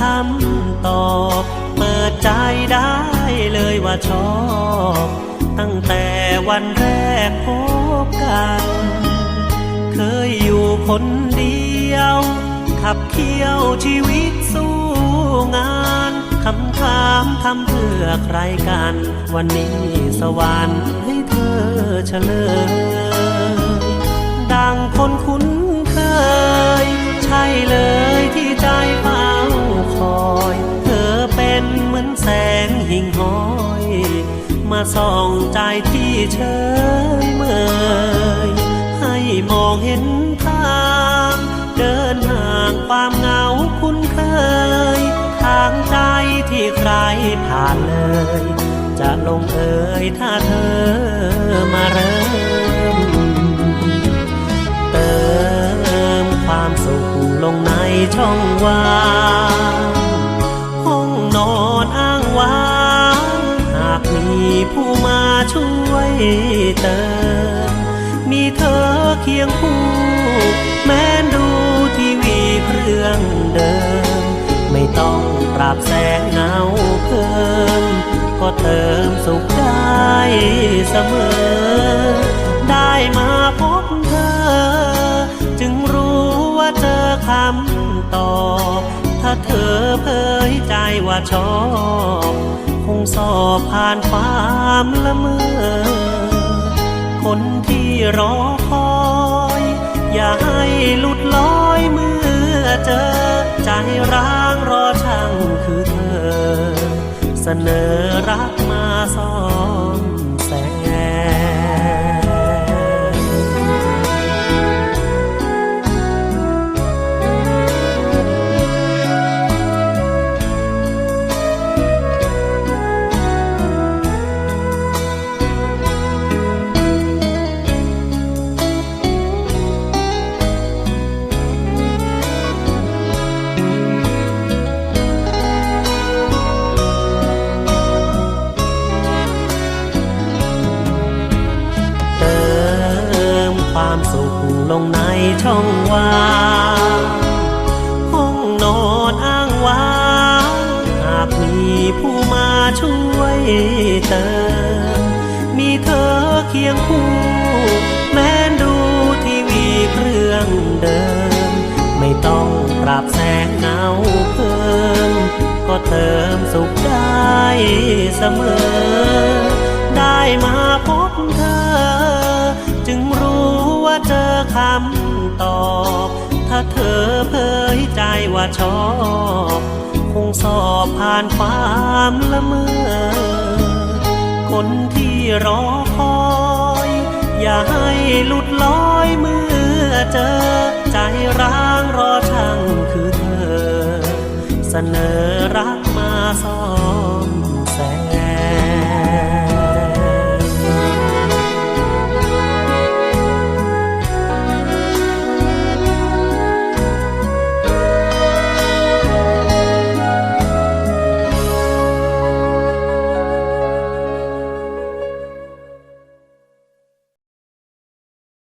คำตอบ เปิดใจได้เลยว่าชอบ ตั้งแต่วันแรกพบกัน เคยอยู่คนเดียว ขับเคี่ยวชีวิตสู้งานคำถามทำเพื่อใครกัน วันนี้สวรรค์ให้เธอเฉลย มาส่องใจที่เฉยเมยให้มองเห็นทางเดินห่างความเหงาคุ้นเคย ทางใจที่ใครผ่านเลย จะลงเอยถ้าเธอมาเริ่ม เติมความสุขลงในช่องว่าง ผู้มาช่วยเติม มีเธอเคียงคู่ แม้ดูทีวีเครื่องเดิม ไม่ต้องปรับแสงเงาเพิ่ม ก็เติมสุขได้เสมอ ได้มาพบเธอ จึงรู้ว่าเจอคำตอบ ถ้าเธอเผย ใจว่าชอบ คงสอบผ่านความละเมอ คนที่รอคอย อย่าให้หลุดลอยเมื่อเจอ ใจร้างรอช่างคือเธอ เสนอ ช่องว่างห้องนอนอ้างว้างหากมีผู้มาช่วยเติมมีเธอเคียงคู่ แม้ดูทีวีเครื่องเดิม ไม่ต้องปรับแสงเงาเพิ่มก็เติมสุขได้เสมอ ได้มาพบเธอ จึงรู้ว่าเจอคำ ตอบ ถ้าเธอเผยใจว่าชอบ คงสอบผ่านความละเมอ คนที่รอคอย อย่าให้หลุดลอยเมื่อเจอ ใจร้างรอช่างคือเธอ เสนอรักมาซ้อม